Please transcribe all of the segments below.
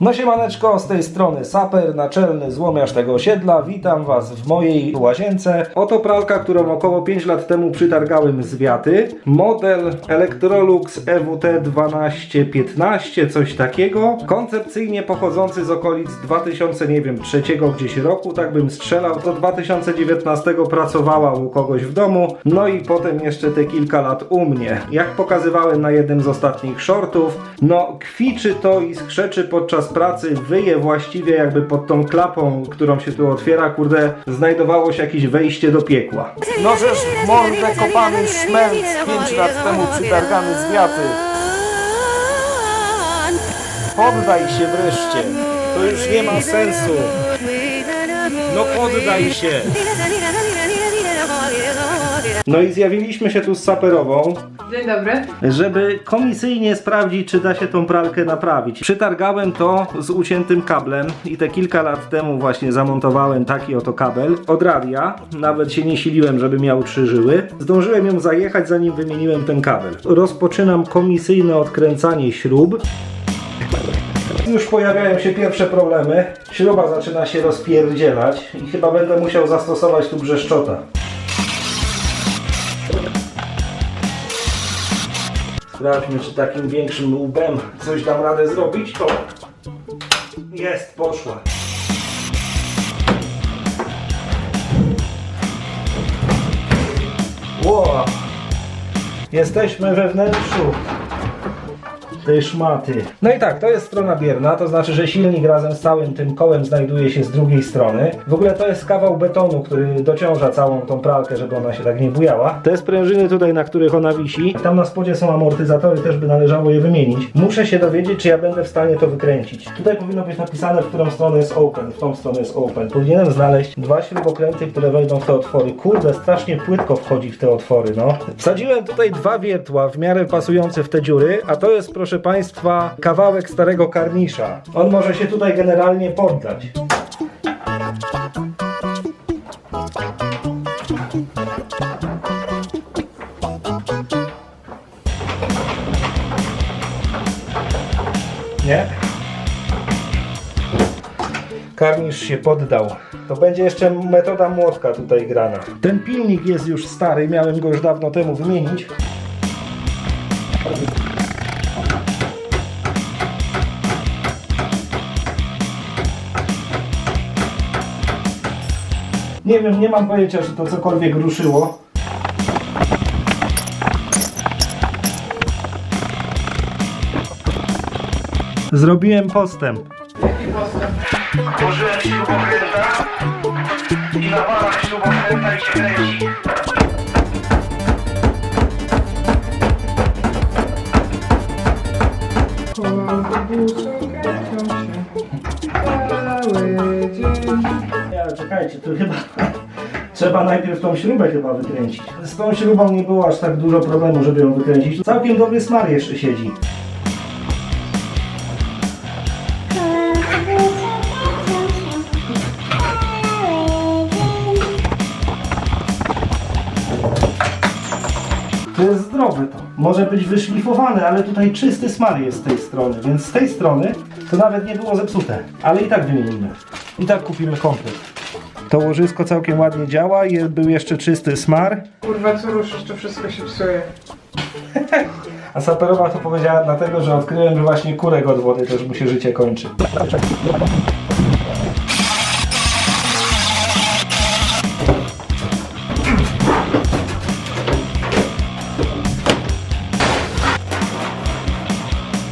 No siemaneczko, z tej strony Saper, naczelny złomiarz tego osiedla. Witam Was w mojej łazience. Oto pralka, którą około 5 lat temu przytargałem z wiaty. Model Electrolux EWT 1215, coś takiego. Koncepcyjnie pochodzący z okolic 2000, nie wiem, trzeciego gdzieś roku, tak bym strzelał. Do 2019 pracowała u kogoś w domu. No i potem jeszcze te kilka lat u mnie. Jak pokazywałem na jednym z ostatnich shortów, no kwiczy to i skrzeczy podczas pracy, wyje właściwie jakby pod tą klapą, którą się tu otwiera, kurde, znajdowało się jakieś wejście do piekła. No żeż w mordę kopany szmelc 5 lat temu przytargany z wiaty. Poddaj się wreszcie. To już nie ma sensu. No poddaj się. No i zjawiliśmy się tu z saperową, Dzień dobry. żeby komisyjnie sprawdzić, czy da się tą pralkę naprawić. Przytargałem to z uciętym kablem i te kilka lat temu właśnie zamontowałem taki oto kabel od radia. Nawet się nie siliłem, żeby miał trzy żyły. Zdążyłem ją zajechać, zanim wymieniłem ten kabel. Rozpoczynam komisyjne odkręcanie śrub. Już pojawiają się pierwsze problemy. Śruba zaczyna się rozpierdzielać i chyba będę musiał zastosować tu brzeszczota. Sprawdźmy, czy takim większym łbem coś dam radę zrobić. O! Jest, poszła. Ło! Jesteśmy we wnętrzu tej szmaty. No i tak, to jest strona bierna, to znaczy, że silnik razem z całym tym kołem znajduje się z drugiej strony. W ogóle to jest kawał betonu, który dociąża całą tą pralkę, żeby ona się tak nie bujała. Te sprężyny tutaj, na których ona wisi, tam na spodzie są amortyzatory, też by należało je wymienić. Muszę się dowiedzieć, czy ja będę w stanie to wykręcić. Tutaj powinno być napisane, w którą stronę jest open, w tą stronę jest open. Powinienem znaleźć dwa śrubokręty, które wejdą w te otwory. Kurde, strasznie płytko wchodzi w te otwory, no. Wsadziłem tutaj dwa wiertła, w miarę pasujące w te dziury, a to jest, proszę Państwa, kawałek starego karnisza. On może się tutaj generalnie poddać. Nie? Karnisz się poddał. To będzie jeszcze metoda młotka tutaj grana. Ten pilnik jest już stary, miałem go już dawno temu wymienić. Nie wiem, nie mam pojęcia, czy to cokolwiek ruszyło. Zrobiłem postęp. Jaki postęp? Włożyłem śrubokręta i nawalam śrubokręta i się kręci. Kręcą się czekajcie, tu chyba trzeba najpierw tą śrubę chyba wykręcić. Z tą śrubą nie było aż tak dużo problemu, żeby ją wykręcić. Całkiem dobry smar jeszcze siedzi. To jest zdrowe to. Może być wyszlifowane, ale tutaj czysty smar jest z tej strony, więc z tej strony to nawet nie było zepsute. Ale i tak wymienimy. I tak kupimy komplet. To łożysko całkiem ładnie działa i był jeszcze czysty smar. Kurwa, co ruszysz, to wszystko się psuje. A saperowa to powiedziała dlatego, że odkryłem, że właśnie kurek od wody też mu się życie kończy.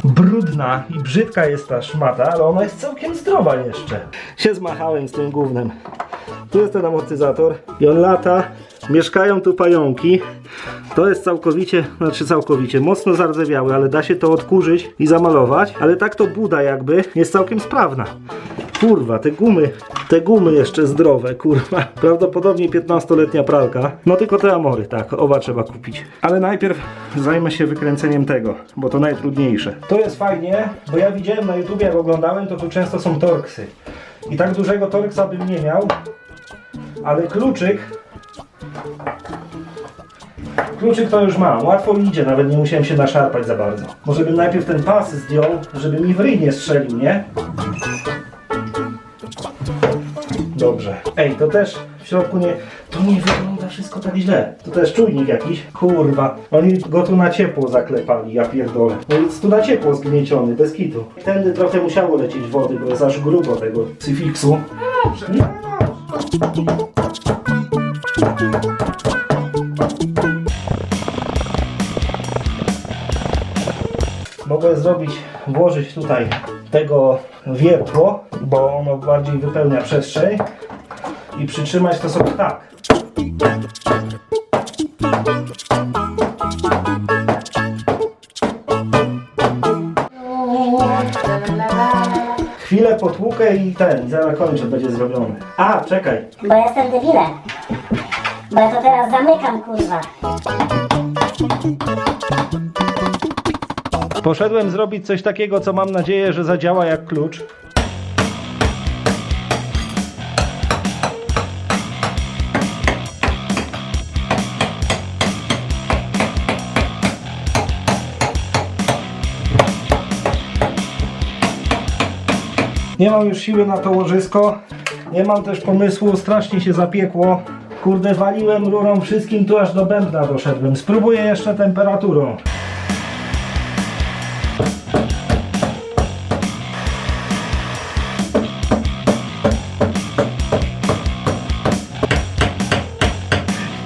Brudna i brzydka jest ta szmata, ale ona jest całkiem zdrowa jeszcze. Się zmachałem z tym gównem. Tu jest ten amortyzator i on lata. Mieszkają tu pająki. To jest całkowicie, znaczy całkowicie, mocno zardzewiały, ale da się to odkurzyć i zamalować. Ale tak to buda jakby jest całkiem sprawna. Kurwa, te gumy, te gumy jeszcze zdrowe, kurwa. Prawdopodobnie 15-letnia pralka. No tylko te amory, tak, oba trzeba kupić. Ale najpierw zajmę się wykręceniem tego, bo to najtrudniejsze. To jest fajnie, bo ja widziałem na YouTubie, jak oglądałem, to tu często są torksy. I tak dużego torksa bym nie miał, ale kluczyk Kluczyk to już mam, łatwo idzie, nawet nie musiałem się naszarpać za bardzo. Może bym najpierw ten pas zdjął, żeby mi w ryj nie strzelił, nie? Dobrze. Ej, to też w środku nie... To nie wygląda wszystko tak źle. To też czujnik jakiś. Kurwa. Oni go tu na ciepło zaklepali, ja pierdolę. No jest tu na ciepło zgnieciony, bez kitu. Tędy trochę musiało lecieć wody, bo jest aż grubo tego cyfiksu. Dobrze. Nie, Mogę zrobić, włożyć tutaj tego wiertło, bo ono bardziej wypełnia przestrzeń i przytrzymać to sobie tak. Chwilę potłukę i ten, zaraz kończę, będzie zrobione. A, czekaj. Bo jestem debilem. Bo ja to teraz zamykam, kurwa. Poszedłem zrobić coś takiego, co mam nadzieję, że zadziała jak klucz. Nie mam już siły na to łożysko. Nie mam też pomysłu, strasznie się zapiekło. Kurde, waliłem rurą wszystkim, tu aż do bębna doszedłem. Spróbuję jeszcze temperaturą.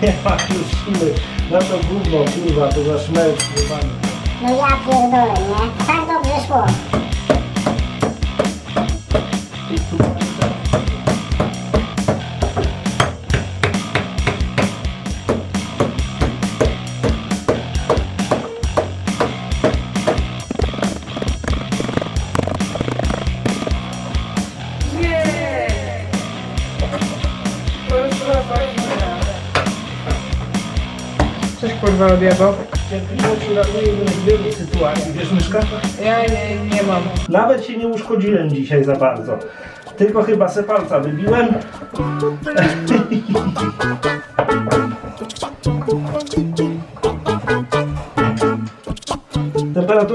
Nie ma już siły na to gówno, kurwa, to za szmelc, jebany. No ja pierdolę, nie? Tak dobrze szło. Mnie z wielu sytuacji, wiesz Myszka? Ja nie, nie mam. Nawet się nie uszkodziłem dzisiaj za bardzo. Tylko chyba se palca wybiłem.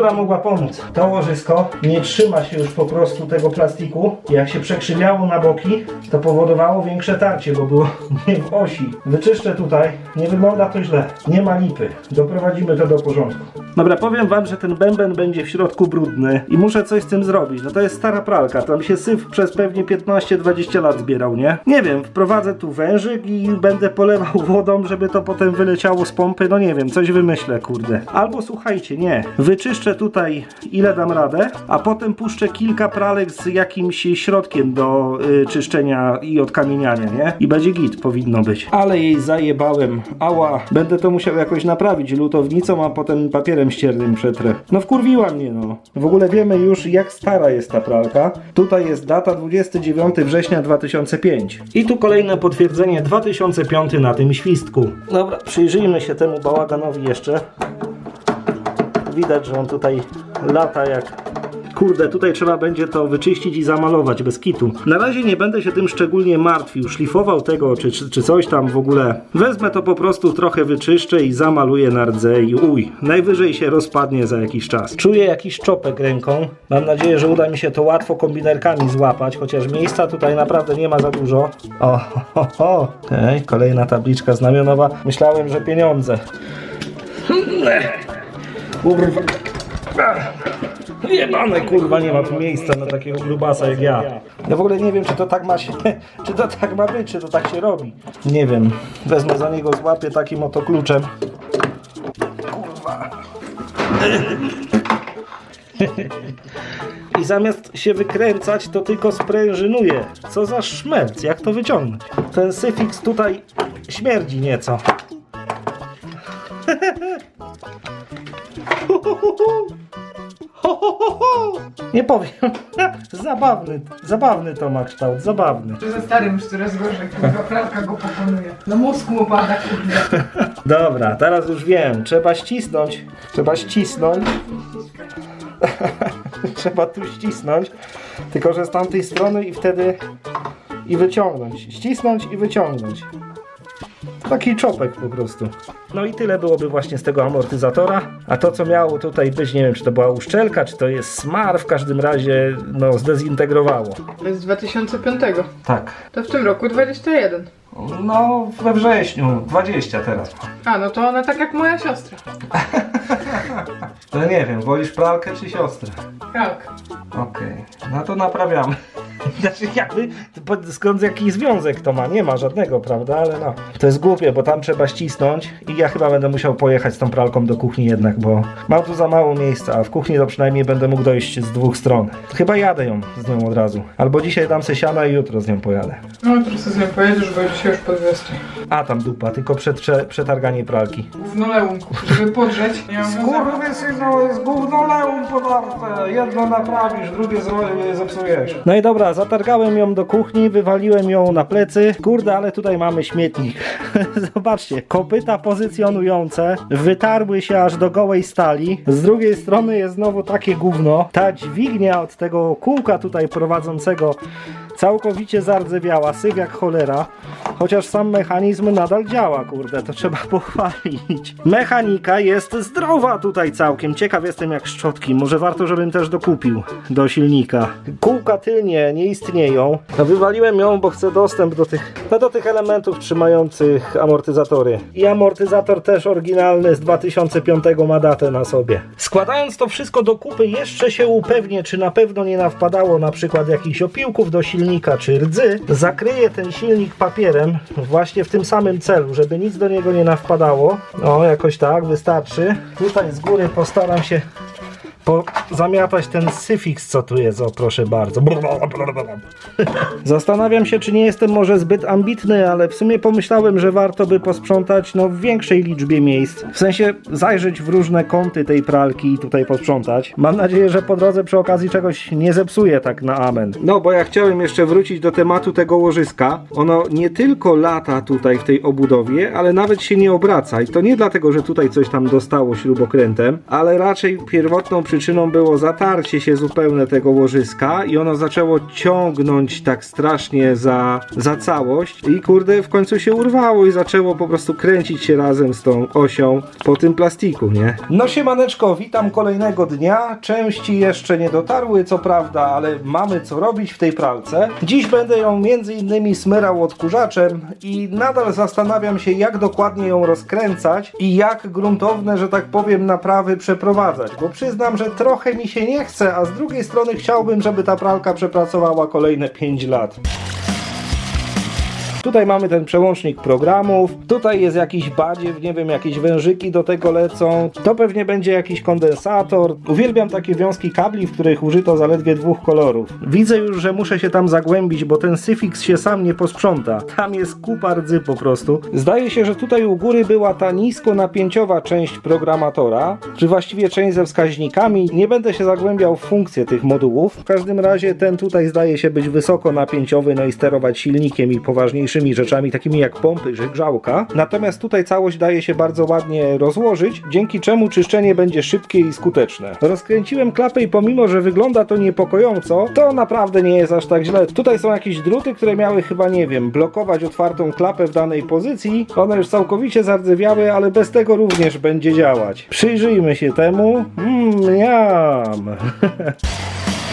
Temperatura mogła pomóc. To łożysko nie trzyma się już po prostu tego plastiku. Jak się przekrzywiało na boki, to powodowało większe tarcie, bo było nie w osi. Wyczyszczę tutaj. Nie wygląda to źle. Nie ma lipy. Doprowadzimy to do porządku. Dobra, powiem wam, że ten bęben będzie w środku brudny i muszę coś z tym zrobić. No to jest stara pralka. Tam się syf przez pewnie 15-20 lat zbierał, nie? Nie wiem, wprowadzę tu wężyk i będę polewał wodą, żeby to potem wyleciało z pompy. No nie wiem, coś wymyślę, kurde. Albo słuchajcie, nie. Wyczyszczę tutaj ile dam radę, a potem puszczę kilka pralek z jakimś środkiem do y, czyszczenia i odkamieniania, nie? I będzie git, powinno być. Ale jej zajebałem. Ała. Będę to musiał jakoś naprawić lutownicą, a potem papierem ściernym przetrę. No wkurwiła mnie, no. W ogóle wiemy już, jak stara jest ta pralka. Tutaj jest data 29 września 2005. I tu kolejne potwierdzenie 2005 na tym świstku. Dobra, przyjrzyjmy się temu bałaganowi jeszcze. Widać, że on tutaj lata jak... Kurde, tutaj trzeba będzie to wyczyścić i zamalować bez kitu. Na razie nie będę się tym szczególnie martwił, szlifował tego czy, czy, czy coś tam w ogóle. Wezmę to po prostu trochę wyczyszczę i zamaluję na rdze i uj, najwyżej się rozpadnie za jakiś czas. Czuję jakiś czopek ręką. Mam nadzieję, że uda mi się to łatwo kombinerkami złapać, chociaż miejsca tutaj naprawdę nie ma za dużo. O, ho, ho, kolejna tabliczka znamionowa. Myślałem, że pieniądze. Kurwa. Jebane kurwa, nie ma tu miejsca na takiego grubasa jak ja. Ja w ogóle nie wiem, czy to tak ma się, czy to tak ma być, czy to tak się robi. Nie wiem. Wezmę za niego, złapię takim oto kluczem. Kurwa. I zamiast się wykręcać, to tylko sprężynuje. Co za szmelc, jak to wyciągnąć? Ten syfiks tutaj śmierdzi nieco. Nie powiem. Zabawny, zabawny to ma kształt, zabawny. Czy ze starym już coraz gorzej, kurwa, pralka go pokonuje. No mózg mu pada, kurwa. Dobra, teraz już wiem. Trzeba ścisnąć. Trzeba ścisnąć. Trzeba tu ścisnąć. Tylko, że z tamtej strony i wtedy i wyciągnąć. Ścisnąć i wyciągnąć. Taki czopek po prostu. No i tyle byłoby właśnie z tego amortyzatora. A to co miało tutaj być, nie wiem czy to była uszczelka, czy to jest smar, w każdym razie no zdezintegrowało. To jest z 2005. Tak. To w tym roku 21. No we wrześniu, 20 teraz. A, no to ona tak jak moja siostra. To nie wiem, wolisz pralkę czy siostrę? Tak. Okej, no to naprawiamy. Znaczy jakby, skąd jaki związek to ma? Nie ma żadnego, prawda? Ale no, to jest głupie, bo tam trzeba ścisnąć i ja chyba będę musiał pojechać z tą pralką do kuchni jednak, bo mam tu za mało miejsca, a w kuchni to przynajmniej będę mógł dojść z dwóch stron. Chyba jadę ją z nią od razu. Albo dzisiaj dam se siana i jutro z nią pojadę. No, jutro sobie z nią pojedziesz, bo dzisiaj już po 20. A tam dupa, tylko przetrze, przetarganie pralki. Gównoleum żeby podrzeć. Nie mam Skurwysynu, jest gówno leum podarte. Jedno naprawisz, drugie zepsujesz. No i dobra, zatargałem ją do kuchni, wywaliłem ją na plecy. Kurde, ale tutaj mamy śmietnik. Zobaczcie, kopyta pozycjonujące wytarły się aż do gołej stali. Z drugiej strony jest znowu takie gówno. Ta dźwignia od tego kółka tutaj prowadzącego całkowicie zardzewiała, syf jak cholera. Chociaż sam mechanizm nadal działa, kurde, to trzeba pochwalić. Mechanika jest zdrowa tutaj całkiem. Ciekaw jestem jak szczotki. Może warto, żebym też dokupił do silnika. Kółka tylnie nie istnieją. No, wywaliłem ją, bo chcę dostęp do tych, no, do tych elementów trzymających amortyzatory. I amortyzator też oryginalny z 2005 ma datę na sobie. Składając to wszystko do kupy, jeszcze się upewnię, czy na pewno nie nawpadało na przykład jakichś opiłków do silnika, czy rdzy. Zakryję ten silnik papierem właśnie w tym samym celu, żeby nic do niego nie nawpadało. O, jakoś tak, wystarczy. Tutaj z góry postaram się zamiatać ten syfiks, co tu jest, o proszę bardzo. Zastanawiam się, czy nie jestem może zbyt ambitny, ale w sumie pomyślałem, że warto by posprzątać no, w większej liczbie miejsc. W sensie zajrzeć w różne kąty tej pralki i tutaj posprzątać. Mam nadzieję, że po drodze przy okazji czegoś nie zepsuję tak na amen. No, bo ja chciałem jeszcze wrócić do tematu tego łożyska. Ono nie tylko lata tutaj w tej obudowie, ale nawet się nie obraca. I to nie dlatego, że tutaj coś tam dostało śrubokrętem, ale raczej pierwotną przyczyną było zatarcie się zupełne tego łożyska i ono zaczęło ciągnąć tak strasznie za, za całość i kurde w końcu się urwało i zaczęło po prostu kręcić się razem z tą osią po tym plastiku, nie? No siemaneczko, witam kolejnego dnia. Części jeszcze nie dotarły, co prawda, ale mamy co robić w tej pralce. Dziś będę ją między innymi smyrał odkurzaczem i nadal zastanawiam się jak dokładnie ją rozkręcać i jak gruntowne, że tak powiem, naprawy przeprowadzać, bo przyznam, że trochę mi się nie chce, a z drugiej strony chciałbym, żeby ta pralka przepracowała kolejne 5 lat. Tutaj mamy ten przełącznik programów. Tutaj jest jakiś badziew, nie wiem, jakieś wężyki do tego lecą. To pewnie będzie jakiś kondensator. Uwielbiam takie wiązki kabli, w których użyto zaledwie dwóch kolorów. Widzę już, że muszę się tam zagłębić, bo ten syfix się sam nie posprząta. Tam jest kupa rdzy po prostu. Zdaje się, że tutaj u góry była ta niskonapięciowa część programatora, czy właściwie część ze wskaźnikami. Nie będę się zagłębiał w funkcję tych modułów. W każdym razie ten tutaj zdaje się być wysokonapięciowy, no i sterować silnikiem i poważniejszymi rzeczami, takimi jak pompy czy grzałka. Natomiast tutaj całość daje się bardzo ładnie rozłożyć, dzięki czemu czyszczenie będzie szybkie i skuteczne. Rozkręciłem klapę i pomimo, że wygląda to niepokojąco, to naprawdę nie jest aż tak źle. Tutaj są jakieś druty, które miały chyba, nie wiem, blokować otwartą klapę w danej pozycji. One już całkowicie zardzewiały, ale bez tego również będzie działać. Przyjrzyjmy się temu. Mmm, jam.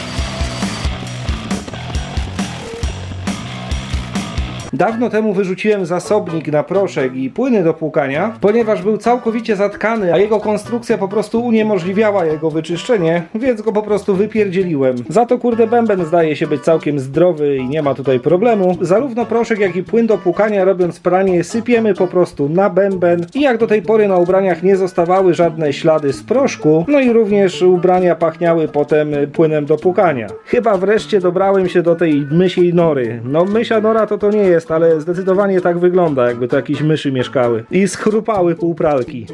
Dawno temu wyrzuciłem zasobnik na proszek i płyny do płukania, ponieważ był całkowicie zatkany, a jego konstrukcja po prostu uniemożliwiała jego wyczyszczenie, więc go po prostu wypierdzieliłem. Za to kurde bęben zdaje się być całkiem zdrowy i nie ma tutaj problemu. Zarówno proszek, jak i płyn do płukania robiąc pranie sypiemy po prostu na bęben i jak do tej pory na ubraniach nie zostawały żadne ślady z proszku, no i również ubrania pachniały potem płynem do płukania. Chyba wreszcie dobrałem się do tej mysiej nory. No mysia nora to to nie jest, ale zdecydowanie tak wygląda, jakby to jakieś myszy mieszkały. I schrupały półpralki.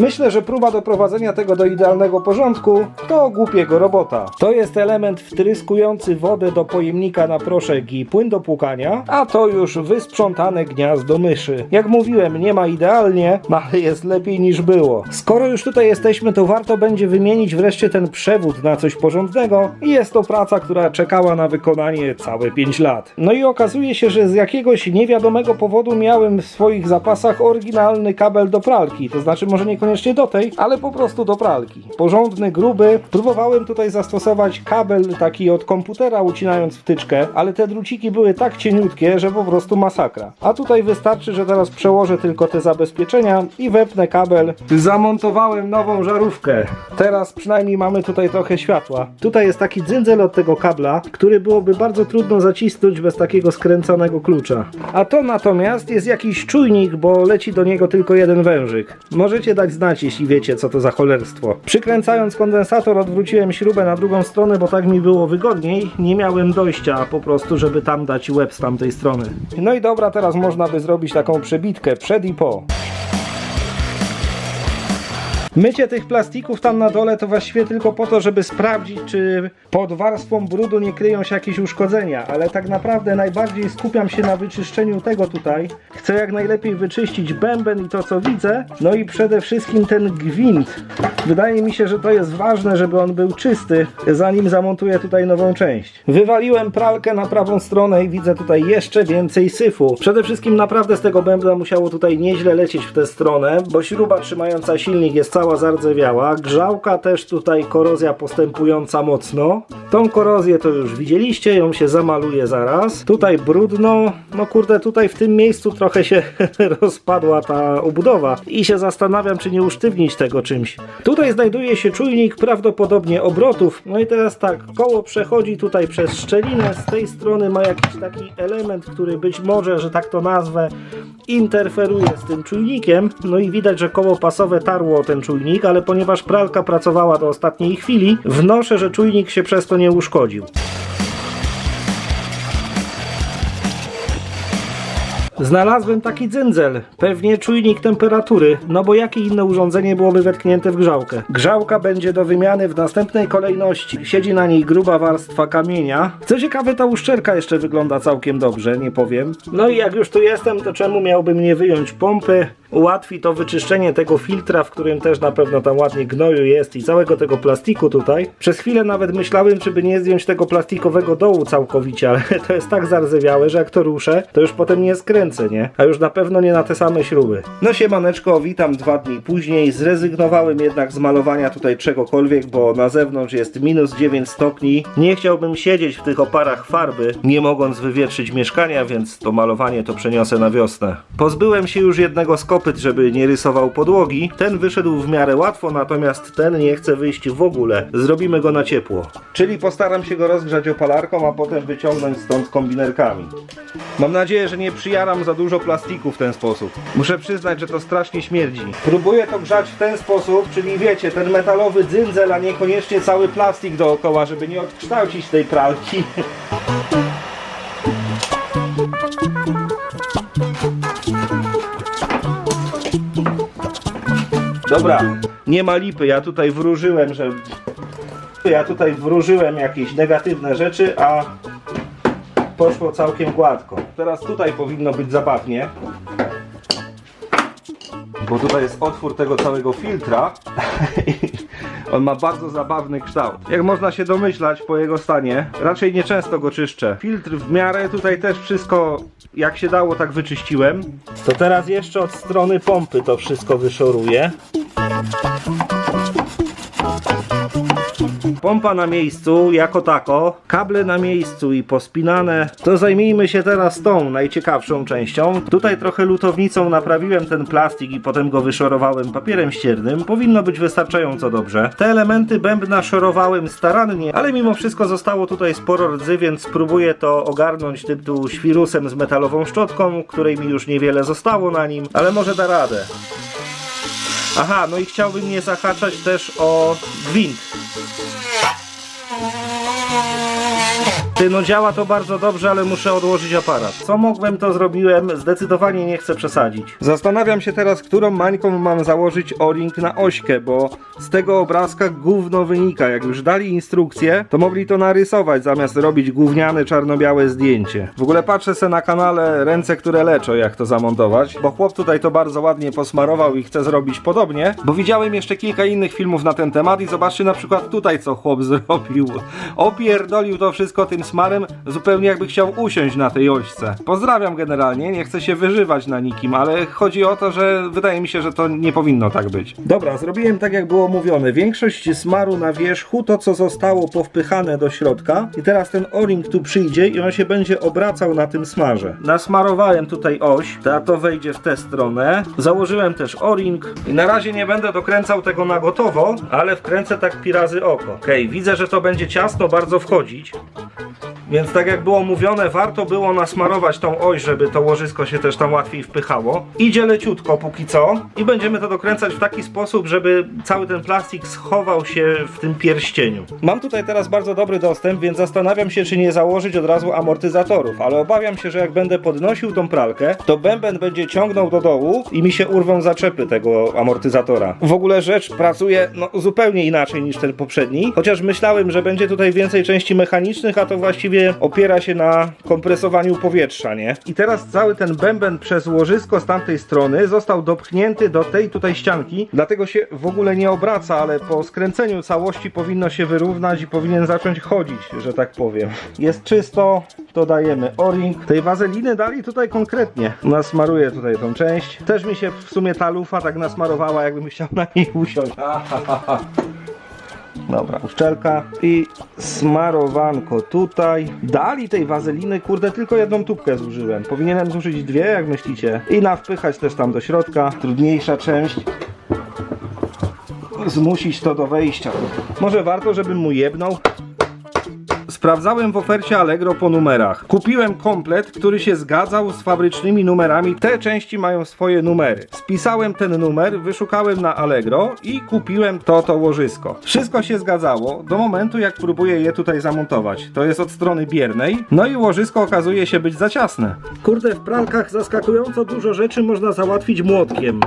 Myślę, że próba doprowadzenia tego do idealnego porządku to głupiego robota. To jest element wtryskujący wodę do pojemnika na proszek i płyn do płukania, a to już wysprzątane gniazdo myszy. Jak mówiłem, nie ma idealnie, no ale jest lepiej niż było. Skoro już tutaj jesteśmy, to warto będzie wymienić wreszcie ten przewód na coś porządnego i jest to praca, która czekała na wykonanie całe 5 lat. No i okazuje się, że z jakiegoś niewiadomego powodu miałem w swoich zapasach oryginalny kabel do pralki, to znaczy może niekoniecznie do tej, ale po prostu do pralki. Porządny, gruby. Próbowałem tutaj zastosować kabel taki od komputera, ucinając wtyczkę, ale te druciki były tak cieniutkie, że po prostu masakra. A tutaj wystarczy, że teraz przełożę tylko te zabezpieczenia i wepnę kabel. Zamontowałem nową żarówkę. Teraz przynajmniej mamy tutaj trochę światła. Tutaj jest taki dzyndzel od tego kabla, który byłoby bardzo trudno zacisnąć bez takiego skręconego klucza. A to natomiast jest jakiś czujnik, bo leci do niego tylko jeden wężyk. Możecie dać znać, jeśli wiecie, co to za cholerstwo. Przykręcając kondensator, odwróciłem śrubę na drugą stronę, bo tak mi było wygodniej. Nie miałem dojścia po prostu, żeby tam dać łeb z tamtej strony. No i dobra, teraz można by zrobić taką przebitkę przed i po. Mycie tych plastików tam na dole to właściwie tylko po to, żeby sprawdzić, czy pod warstwą brudu nie kryją się jakieś uszkodzenia, ale tak naprawdę najbardziej skupiam się na wyczyszczeniu tego tutaj. Chcę jak najlepiej wyczyścić bęben i to co widzę, no i przede wszystkim ten gwint. Wydaje mi się, że to jest ważne, żeby on był czysty, zanim zamontuję tutaj nową część. Wywaliłem pralkę na prawą stronę i widzę tutaj jeszcze więcej syfu. Przede wszystkim naprawdę z tego bębna musiało tutaj nieźle lecieć w tę stronę, bo śruba trzymająca silnik jest cała zardzewiała. Grzałka też tutaj korozja postępująca mocno. Tą korozję to już widzieliście, ją się zamaluje zaraz. Tutaj brudno, no kurde, tutaj w tym miejscu trochę się rozpadła ta obudowa i się zastanawiam, czy nie usztywnić tego czymś. Tutaj znajduje się czujnik prawdopodobnie obrotów. No i teraz tak, koło przechodzi tutaj przez szczelinę, z tej strony ma jakiś taki element, który być może, że tak to nazwę, interferuje z tym czujnikiem. No i widać, że koło pasowe tarło ten czujnik, ale ponieważ pralka pracowała do ostatniej chwili, wnoszę, że czujnik się przez to nie uszkodził. Znalazłem taki dzyndzel, pewnie czujnik temperatury, no bo jakie inne urządzenie byłoby wetknięte w grzałkę? Grzałka będzie do wymiany w następnej kolejności. Siedzi na niej gruba warstwa kamienia. Co ciekawe, ta uszczelka jeszcze wygląda całkiem dobrze, nie powiem. No i jak już tu jestem, to czemu miałbym nie wyjąć pompy? Ułatwi to wyczyszczenie tego filtra, w którym też na pewno tam ładnie gnoju jest i całego tego plastiku tutaj. Przez chwilę nawet myślałem, czy by nie zdjąć tego plastikowego dołu całkowicie, ale to jest tak zardzewiałe, że jak to ruszę, to już potem nie skręcę, nie? A już na pewno nie na te same śruby. No siemaneczko, witam dwa dni później. Zrezygnowałem jednak z malowania tutaj czegokolwiek, bo na zewnątrz jest minus 9 stopni. Nie chciałbym siedzieć w tych oparach farby, nie mogąc wywietrzyć mieszkania, więc to malowanie to przeniosę na wiosnę. Pozbyłem się już jednego z kopyt, żeby nie rysował podłogi. Ten wyszedł w miarę łatwo, natomiast ten nie chce wyjść w ogóle. Zrobimy go na ciepło. Czyli postaram się go rozgrzać opalarką, a potem wyciągnąć stąd kombinerkami. Mam nadzieję, że nie przyjaram za dużo plastiku w ten sposób. Muszę przyznać, że to strasznie śmierdzi. Próbuję to grzać w ten sposób, czyli wiecie, ten metalowy dzyndzel, a niekoniecznie cały plastik dookoła, żeby nie odkształcić tej pralki. Dobra, nie ma lipy, ja tutaj wróżyłem, że... Ja tutaj wróżyłem jakieś negatywne rzeczy, a poszło całkiem gładko. Teraz tutaj powinno być zabawnie. Bo tutaj jest otwór tego całego filtra. On ma bardzo zabawny kształt. Jak można się domyślać po jego stanie, raczej nieczęsto go czyszczę. Filtr w miarę, tutaj też wszystko jak się dało tak wyczyściłem. To teraz jeszcze od strony pompy to wszystko wyszoruję. Pompa na miejscu, jako tako, kable na miejscu i pospinane. To zajmijmy się teraz tą najciekawszą częścią. Tutaj trochę lutownicą naprawiłem ten plastik i potem go wyszorowałem papierem ściernym. Powinno być wystarczająco dobrze. Te elementy bębna szorowałem starannie, ale mimo wszystko zostało tutaj sporo rdzy, więc spróbuję to ogarnąć tym tu świrusem z metalową szczotką, której mi już niewiele zostało na nim, ale może da radę. Aha, no i chciałbym nie zahaczać też o gwint. thank you. Ty, no działa to bardzo dobrze, ale muszę odłożyć aparat. Co mogłem, to zrobiłem. Zdecydowanie nie chcę przesadzić. Zastanawiam się teraz, którą mańką mam założyć o-ring na ośkę, bo z tego obrazka gówno wynika. Jak już dali instrukcję, to mogli to narysować, zamiast robić gówniane, czarno-białe zdjęcie. W ogóle patrzę se na kanale Ręce, które leczą, jak to zamontować, bo chłop tutaj to bardzo ładnie posmarował i chce zrobić podobnie, bo widziałem jeszcze kilka innych filmów na ten temat i zobaczcie na przykład tutaj, co chłop zrobił. Opierdolił to wszystko tym smarem, zupełnie jakby chciał usiąść na tej ośce. Pozdrawiam generalnie, nie chcę się wyżywać na nikim, ale chodzi o to, że wydaje mi się, że to nie powinno tak być. Dobra, zrobiłem tak jak było mówione. Większość smaru na wierzchu, to co zostało powpychane do środka i teraz ten o-ring tu przyjdzie i on się będzie obracał na tym smarze. Nasmarowałem tutaj oś, ta to wejdzie w tę stronę. Założyłem też o-ring i na razie nie będę dokręcał tego na gotowo, ale wkręcę tak pi razy oko. Okej, widzę, że to będzie ciasno bardzo wchodzić. Więc tak jak było mówione, warto było nasmarować tą oś, żeby to łożysko się też tam łatwiej wpychało. Idzie leciutko póki co i będziemy to dokręcać w taki sposób, żeby cały ten plastik schował się w tym pierścieniu. Mam tutaj teraz bardzo dobry dostęp, więc zastanawiam się, czy nie założyć od razu amortyzatorów, ale obawiam się, że jak będę podnosił tą pralkę, to bęben będzie ciągnął do dołu i mi się urwą zaczepy tego amortyzatora. W ogóle rzecz pracuje no, zupełnie inaczej niż ten poprzedni, chociaż myślałem, że będzie tutaj więcej części mechanicznych, a to właściwie opiera się na kompresowaniu powietrza, nie? I teraz cały ten bęben przez łożysko z tamtej strony został dopchnięty do tej tutaj ścianki, dlatego się w ogóle nie obraca, ale po skręceniu całości powinno się wyrównać i powinien zacząć chodzić, że tak powiem. Jest czysto, to dajemy o-ring. Tej wazeliny dali tutaj konkretnie. Nasmaruję tutaj tą część. Też mi się w sumie ta lufa tak nasmarowała, jakbym chciał na niej usiąść. Dobra, uszczelka i smarowanko tutaj. Dali tej wazeliny, kurde, tylko jedną tubkę zużyłem. Powinienem zużyć dwie, jak myślicie. I nawpychać też tam do środka. Trudniejsza część. Zmusić to do wejścia. Może warto, żebym mu jebnął? Sprawdzałem w ofercie Allegro po numerach. Kupiłem komplet, który się zgadzał z fabrycznymi numerami. Te części mają swoje numery. Spisałem ten numer, wyszukałem na Allegro i kupiłem to to łożysko. Wszystko się zgadzało do momentu jak próbuję je tutaj zamontować. To jest od strony biernej. No i łożysko okazuje się być za ciasne. Kurde, w pralkach zaskakująco dużo rzeczy można załatwić młotkiem.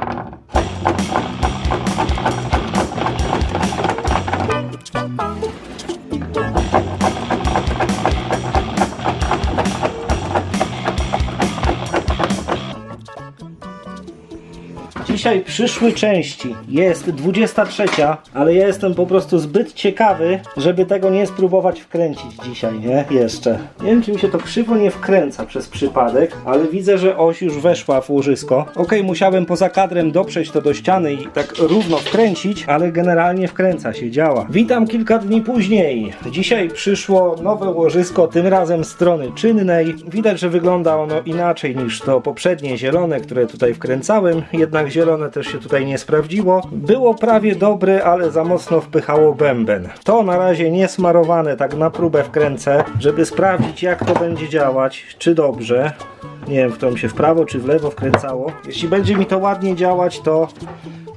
Dzisiaj przyszły części. Jest 23, ale ja jestem po prostu zbyt ciekawy, żeby tego nie spróbować wkręcić dzisiaj, nie? Jeszcze. Nie wiem, czy mi się to krzywo nie wkręca przez przypadek, ale widzę, że oś już weszła w łożysko. Ok, musiałem poza kadrem doprzeć to do ściany i tak równo wkręcić, ale generalnie wkręca się, działa. Witam kilka dni później. Dzisiaj przyszło nowe łożysko, tym razem strony czynnej. Widać, że wygląda ono inaczej niż to poprzednie zielone, które tutaj wkręcałem, jednak zielone też się tutaj nie sprawdziło. Było prawie dobre, ale za mocno wpychało bęben. To na razie nie smarowane, tak na próbę wkręcę, żeby sprawdzić jak to będzie działać, czy dobrze. Nie wiem, w którą się w prawo czy w lewo wkręcało. Jeśli będzie mi to ładnie działać, to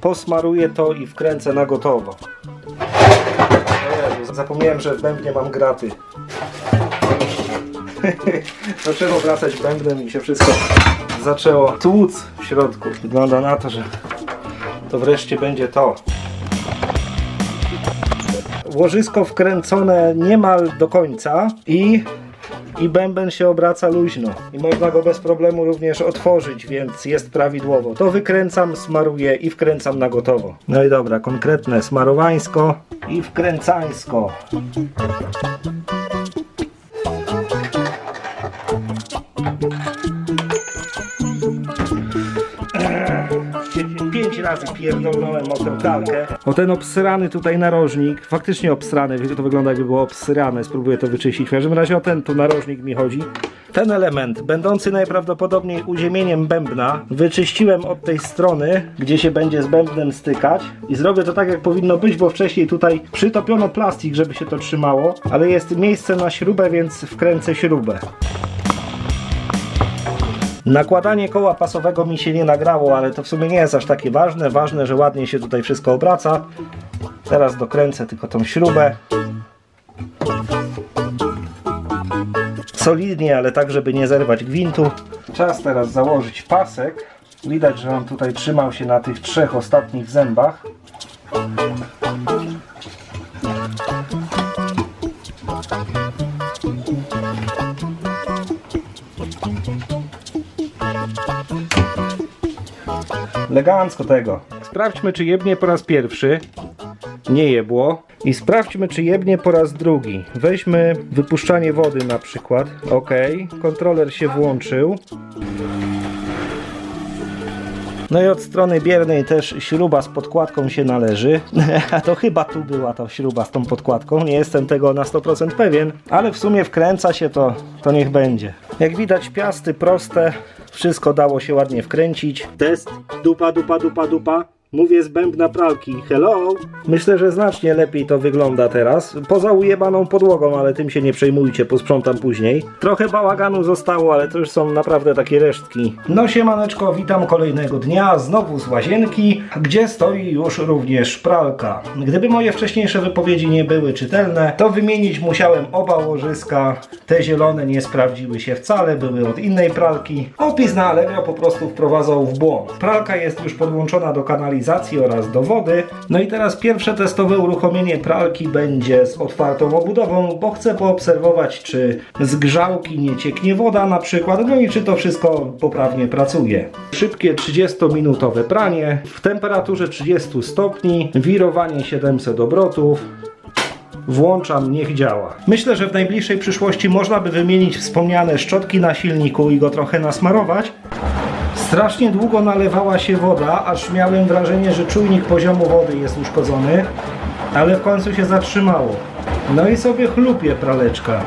posmaruję to i wkręcę na gotowo. Zapomniałem, że w bębnie mam graty. Zaczęło wracać bębnem i się wszystko zaczęło tłuc w środku. Wygląda na to, że to wreszcie będzie to. Łożysko wkręcone niemal do końca i, i bęben się obraca luźno. I można go bez problemu również otworzyć, więc jest prawidłowo. To wykręcam, smaruję i wkręcam na gotowo. No i dobra, konkretne smarowańsko i wkręcańsko. Razy pierdolnąłem o tę pralkę. O ten obsrany tutaj narożnik, faktycznie obsrany, to wygląda jakby było obsrane, spróbuję to wyczyścić. W każdym razie o ten tu narożnik mi chodzi. Ten element, będący najprawdopodobniej uziemieniem bębna, wyczyściłem od tej strony, gdzie się będzie z bębnem stykać i zrobię to tak jak powinno być, bo wcześniej tutaj przytopiono plastik, żeby się to trzymało, ale jest miejsce na śrubę, więc wkręcę śrubę. Nakładanie koła pasowego mi się nie nagrało, ale to w sumie nie jest aż takie ważne. Ważne, że ładnie się tutaj wszystko obraca. Teraz dokręcę tylko tą śrubę. solidnie, ale tak, żeby nie zerwać gwintu. Czas teraz założyć pasek. Widać, że on tutaj trzymał się na tych trzech ostatnich zębach. Elegancko tego. Sprawdźmy, czy jebnie po raz pierwszy. Nie jebło. I sprawdźmy, czy jebnie po raz drugi. Weźmy wypuszczanie wody na przykład. Ok. Kontroler się włączył. No i od strony biernej też śruba z podkładką się należy. A to chyba tu była ta śruba z tą podkładką. Nie jestem tego na 100% pewien. Ale w sumie wkręca się to, to niech będzie. Jak widać piasty proste. Wszystko dało się ładnie wkręcić. Test. Dupa, dupa, dupa, dupa. Mówię z bębna pralki. Hello! Myślę, że znacznie lepiej to wygląda teraz. Poza ujebaną podłogą, ale tym się nie przejmujcie, posprzątam później. Trochę bałaganu zostało, ale to już są naprawdę takie resztki. No siemaneczko, witam kolejnego dnia, znowu z łazienki, gdzie stoi już również pralka. Gdyby moje wcześniejsze wypowiedzi nie były czytelne, to wymienić musiałem oba łożyska. Te zielone nie sprawdziły się wcale, były od innej pralki. Opis na Allegro po prostu wprowadzał w błąd. Pralka jest już podłączona do kanalizacji oraz do wody. No i teraz pierwsze testowe uruchomienie pralki będzie z otwartą obudową, bo chcę poobserwować, czy z grzałki nie cieknie woda na przykład, no i czy to wszystko poprawnie pracuje. Szybkie 30-minutowe pranie w temperaturze 30 stopni, wirowanie 700 obrotów. Włączam, niech działa. Myślę, że w najbliższej przyszłości można by wymienić wspomniane szczotki na silniku i go trochę nasmarować. Strasznie długo nalewała się woda, aż miałem wrażenie, że czujnik poziomu wody jest uszkodzony, ale w końcu się zatrzymało. No i sobie chlupie praleczka.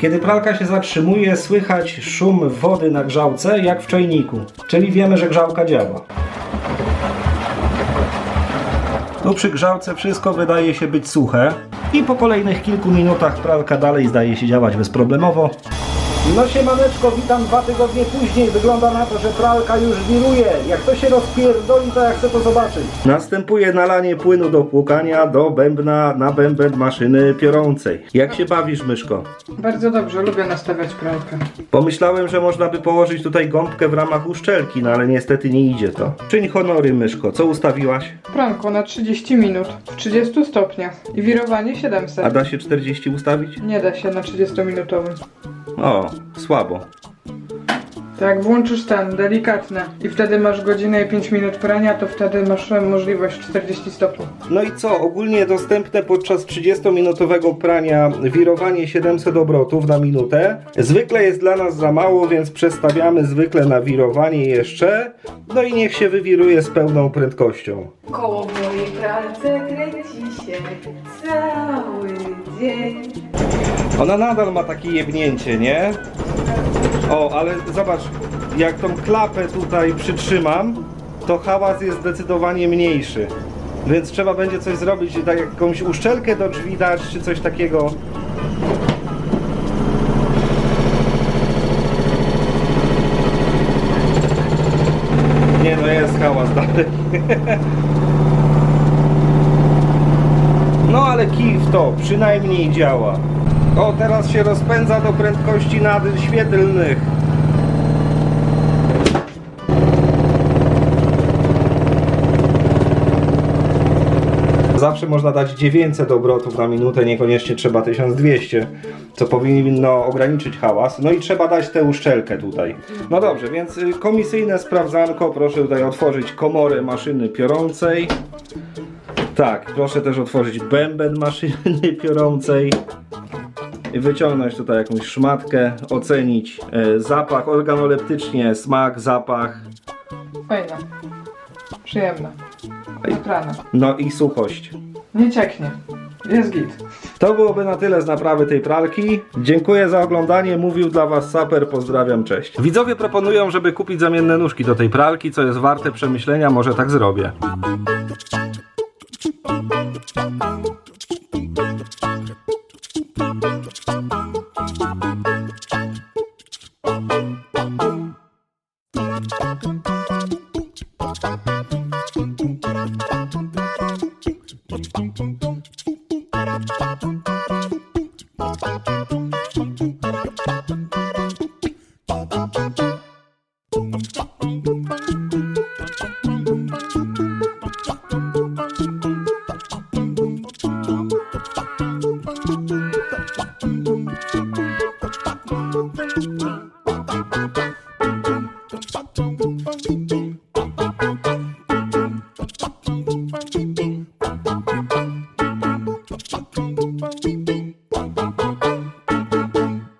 Kiedy pralka się zatrzymuje, słychać szum wody na grzałce, jak w czajniku, czyli wiemy, że grzałka działa. Tu przy grzałce wszystko wydaje się być suche i po kolejnych kilku minutach pralka dalej zdaje się działać bezproblemowo. No siemaneczko, witam dwa tygodnie później. Wygląda na to, że pralka już wiruje. Jak to się rozpierdoli, to ja chcę to zobaczyć. Następuje nalanie płynu do płukania do bębna na bęben maszyny piorącej. Jak się bawisz, myszko? Bardzo dobrze, lubię nastawiać pralkę. Pomyślałem, że można by położyć tutaj gąbkę w ramach uszczelki, no ale niestety nie idzie to. Czyń honory, myszko. Co ustawiłaś? Pralko na 30 minut, w 30 stopniach i wirowanie 700. A da się 40 ustawić? Nie da się na 30-minutowym. O, słabo. To jak włączysz ten, delikatny i wtedy masz godzinę i 5 minut prania, to wtedy masz możliwość 40 stopni. No i co? Ogólnie dostępne podczas 30-minutowego prania wirowanie 700 obrotów na minutę. Zwykle jest dla nas za mało, więc przestawiamy zwykle na wirowanie jeszcze. No i niech się wywiruje z pełną prędkością. Koło mojej pralce kręci się cały Ona nadal ma takie jebnięcie, nie? O, ale zobacz, jak tą klapę tutaj przytrzymam, to hałas jest zdecydowanie mniejszy. Więc trzeba będzie coś zrobić, tak jakąś uszczelkę do drzwi dać, czy coś takiego. Nie no, jest hałas dalej. No ale kij w to, przynajmniej działa. O, teraz się rozpędza do prędkości nadświetlnych. Zawsze można dać 900 obrotów na minutę, niekoniecznie trzeba 1200, co powinno ograniczyć hałas. No i trzeba dać tę uszczelkę tutaj. No dobrze, więc y, komisyjne sprawdzanko. Proszę tutaj otworzyć komorę maszyny piorącej. Tak, proszę też otworzyć bęben maszyny piorącej. I wyciągnąć tutaj jakąś szmatkę, ocenić e, zapach organoleptycznie, smak, zapach, Fajna. Przyjemna. Natrana. no i suchość. Nie cieknie. Jest git. To byłoby na tyle z naprawy tej pralki. Dziękuję za oglądanie. Mówił dla Was Saper. Pozdrawiam, cześć. Widzowie proponują, żeby kupić zamienne nóżki do tej pralki, co jest warte przemyślenia. Może tak zrobię.